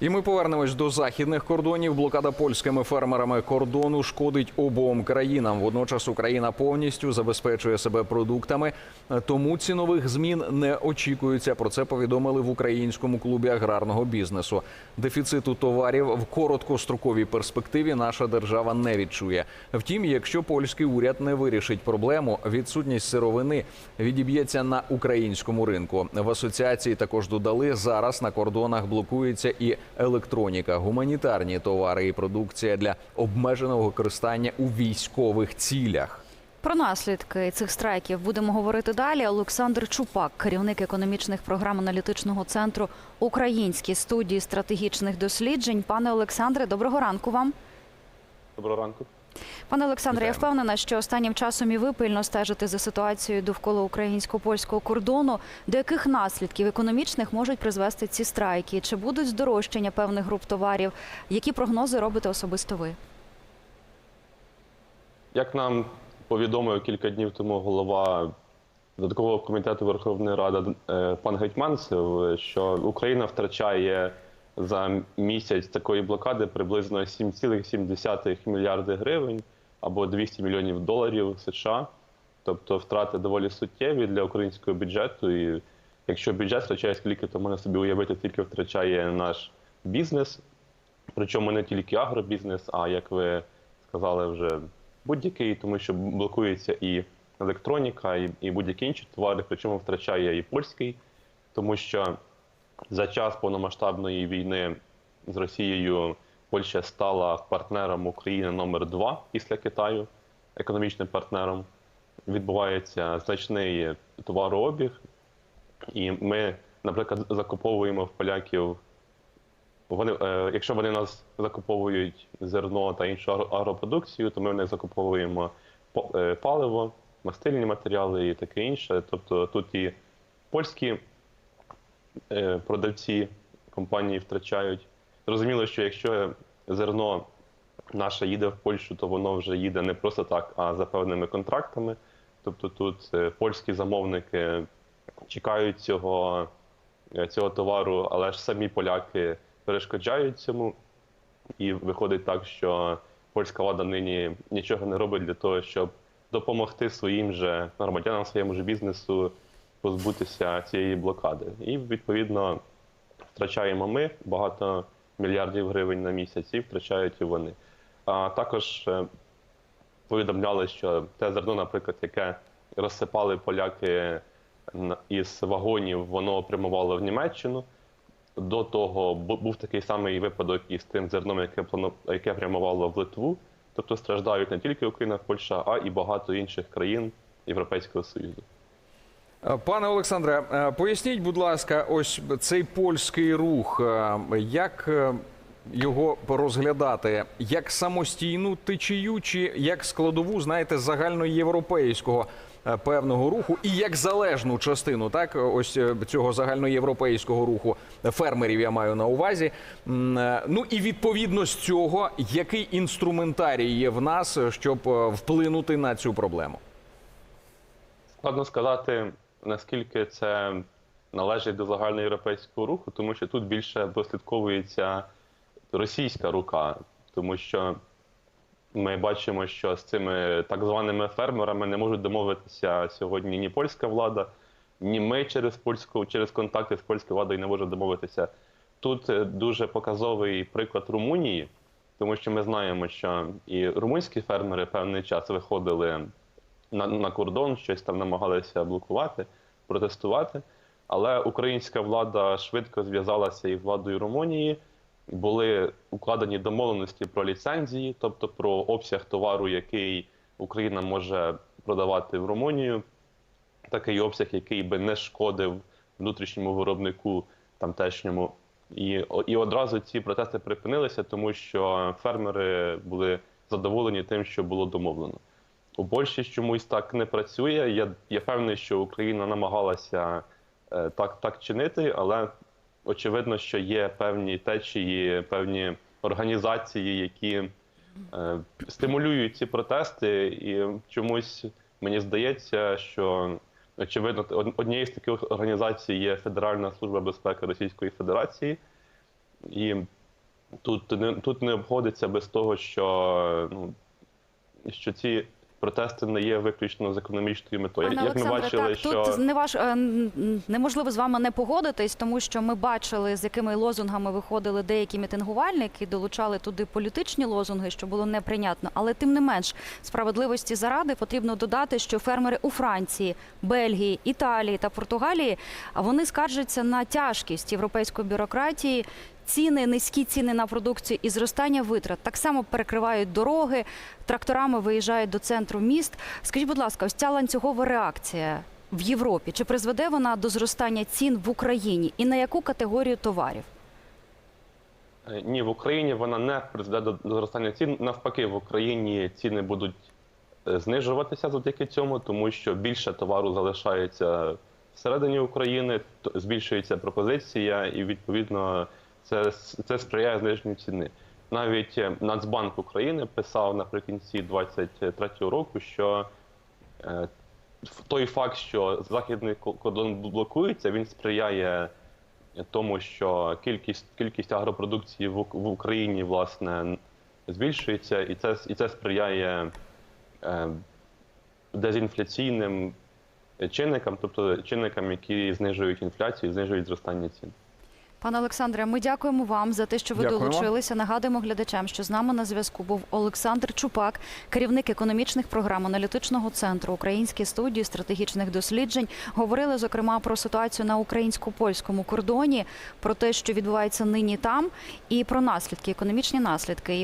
І ми повернемось до західних кордонів. Блокада польськими фермерами кордону шкодить обом країнам. Водночас Україна повністю забезпечує себе продуктами, тому цінових змін не очікується. Про це повідомили в українському клубі аграрного бізнесу. Дефіциту товарів в короткостроковій перспективі наша держава не відчує. Втім, якщо польський уряд не вирішить проблему, відсутність сировини відіб'ється на українському ринку. В асоціації також додали зараз на кордонах блокується і електроніка, гуманітарні товари і продукція для обмеженого використання у військових цілях. Про наслідки цих страйків будемо говорити далі. Олександр Чупак, керівник економічних програм аналітичного центру Українській студії стратегічних досліджень. Пане Олександре, доброго ранку вам. Доброго ранку. Пане Олександре, я впевнена, що останнім часом і ви пильно стежите за ситуацією довкола українсько-польського кордону. До яких наслідків економічних можуть призвести ці страйки? Чи будуть здорожчання певних груп товарів? Які прогнози робите особисто ви? Як нам повідомив кілька днів тому голова додаткового комітету Верховної Ради е, пан Гетьманцев, що Україна втрачає за місяць такої блокади приблизно 7,7 мільярди гривень або 200 мільйонів доларів США. Тобто втрати доволі суттєві для українського бюджету. І якщо бюджет втрачає скільки, то можна собі уявити, скільки втрачає наш бізнес. Причому не тільки агробізнес, а як ви сказали, вже будь-який, тому що блокується і електроніка, і, і будь-які інші товари, причому втрачає і польський, тому що за час повномасштабної війни з Росією Польща стала партнером України номер два після Китаю, економічним партнером. Відбувається значний товарообіг, і ми, наприклад, закуповуємо в поляків вони, е, якщо вони нас закуповують зерно та іншу агропродукцію, то ми в них закуповуємо е, паливо, мастильні матеріали і таке інше. Тобто тут і польські е, продавці компанії втрачають. Зрозуміло, що якщо зерно наше їде в Польщу, то воно вже їде не просто так, а за певними контрактами. Тобто тут е, польські замовники чекають цього, е, цього товару, але ж самі поляки перешкоджають цьому. І виходить так, що польська влада нині нічого не робить для того, щоб допомогти своїм же громадянам, своєму ж бізнесу позбутися цієї блокади. І відповідно втрачаємо ми багато мільярдів гривень на місяць, і втрачають і вони. А також е, повідомляли, що те зерно, наприклад, яке розсипали поляки із вагонів, воно прямувало в Німеччину. До того бу- був такий самий випадок із тим зерном, яке яке прямувало в Литву. Тобто страждають не тільки Україна, Польща, а і багато інших країн Європейського Союзу. Е, Пане Олександре, е, поясніть, будь ласка, ось цей польський рух, е, як його розглядати як самостійну течію, чи як складову, знаєте, загальноєвропейського певного руху, і як залежну частину, так ось е, цього загальноєвропейського руху фермерів я маю на увазі. Е, Ну і відповідно з цього, який інструментарій є в нас, е, щоб е, вплинути на цю проблему? Складно сказати, наскільки це належить до загальноєвропейського руху, тому що тут більше прослідковується російська рука, тому що ми бачимо, що з цими так званими фермерами не можуть домовитися сьогодні ні польська влада, ні ми через польську, через контакти з польською владою не можемо домовитися. Тут е, дуже показовий приклад Румунії, тому що ми знаємо, що і румунські фермери певний час виходили на, на кордон, щось там намагалися блокувати, протестувати. Але українська влада швидко зв'язалася із владою Румунії. Були укладені домовленості про ліцензії, тобто про обсяг товару, який Україна може продавати в Румунію, такий обсяг, який би не шкодив внутрішньому виробнику тамтешньому. І, і одразу ці протести припинилися, тому що фермери були задоволені тим, що було домовлено. У Польщі чомусь так не працює. Я, я певний, що Україна намагалася е, так, так чинити, але очевидно, що є певні течії, певні організації, які е, стимулюють ці протести, і чомусь мені здається, що очевидно од- однією з таких організацій є Федеральна служба безпеки Російської Федерації. І тут не тут не обходиться без того, що ну що ці протести не є виключно з економічною метою. Пане Як ми бачили, так що тут не ваш е, неможливо з вами не погодитись, тому що ми бачили, з якими лозунгами виходили деякі мітингувальники, долучали туди політичні лозунги, що було неприйнятно. Але тим не менш, справедливості заради потрібно додати, що фермери у Франції, Бельгії, Італії та Португалії вони скаржаться на тяжкість європейської бюрократії. Ціни, низькі ціни на продукцію і зростання витрат так само перекривають дороги, тракторами виїжджають до центру міст. Скажіть, будь ласка, ось ця ланцюгова реакція в Європі чи призведе вона до зростання цін в Україні і на яку категорію товарів? Е, Ні, в Україні вона не призведе до зростання цін. Навпаки, в Україні ціни будуть е, знижуватися завдяки цьому, тому що більше товару залишається всередині України, збільшується пропозиція, і відповідно це, це сприяє зниженню ціни. Навіть е, Нацбанк України писав наприкінці 2023 року, що е, той факт, що західний ко- кордон блокується, він сприяє тому, що кількість кількість агропродукції в, в Україні власне збільшується, і це і це сприяє е, дезінфляційним чинникам, тобто чинникам, які знижують інфляцію, знижують зростання цін. Пане Олександре, ми дякуємо вам за те, що ви Дякуємо. долучилися. Нагадуємо глядачам, що з нами на зв'язку був Олександр Чупак, керівник економічних програм аналітичного центру Української студії стратегічних досліджень. Говорили зокрема про ситуацію на українсько-польському кордоні, про те, що відбувається нині там, і про наслідки, економічні наслідки. І